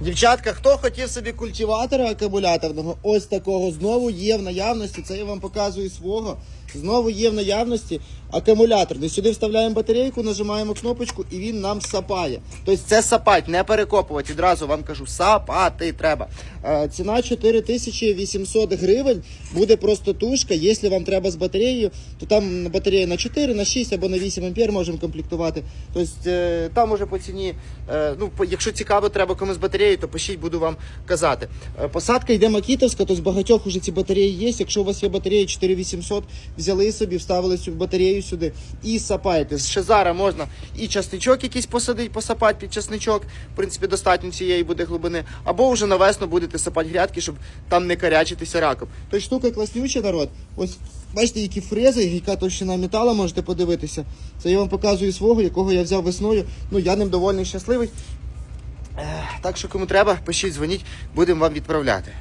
Дівчатка, хто хотів собі культиватора акумуляторного, ось такого знову є в наявності. Це я вам показую свого. Знову є в наявності акумуляторний. Сюди вставляємо батарейку, нажимаємо кнопочку і він нам сапає. Тобто це сапать, не перекопувати. Відразу вам кажу, сапати треба. Е, ціна 4800 гривень. Буде просто тушка. Якщо вам треба з батареєю, то там батарея на 4, на 6 або на 8 ампер можемо комплектувати. Тобто е, там уже по ціні, е, ну, якщо цікаво, треба комусь батареї, то пишіть, буду вам казати. Посадка йде макітовська, тобто багатьох уже ці батареї є. Якщо у вас є батарея 4800, взяли собі, вставили цю батарею сюди і сапаєте. З шезара можна і часничок якийсь посадити, посапати під часничок. В принципі, достатньо цієї буде глибини. Або вже на весну будете сапати грядки, щоб там не карячитися раком. Тобто штука класнюча, народ. Ось бачите, які фрези, яка товщина металу, можете подивитися. Це я вам показую свого, якого я взяв весною. Ну я ним доволі щасливий. Так що кому треба, пишіть, дзвоніть, будемо вам відправляти.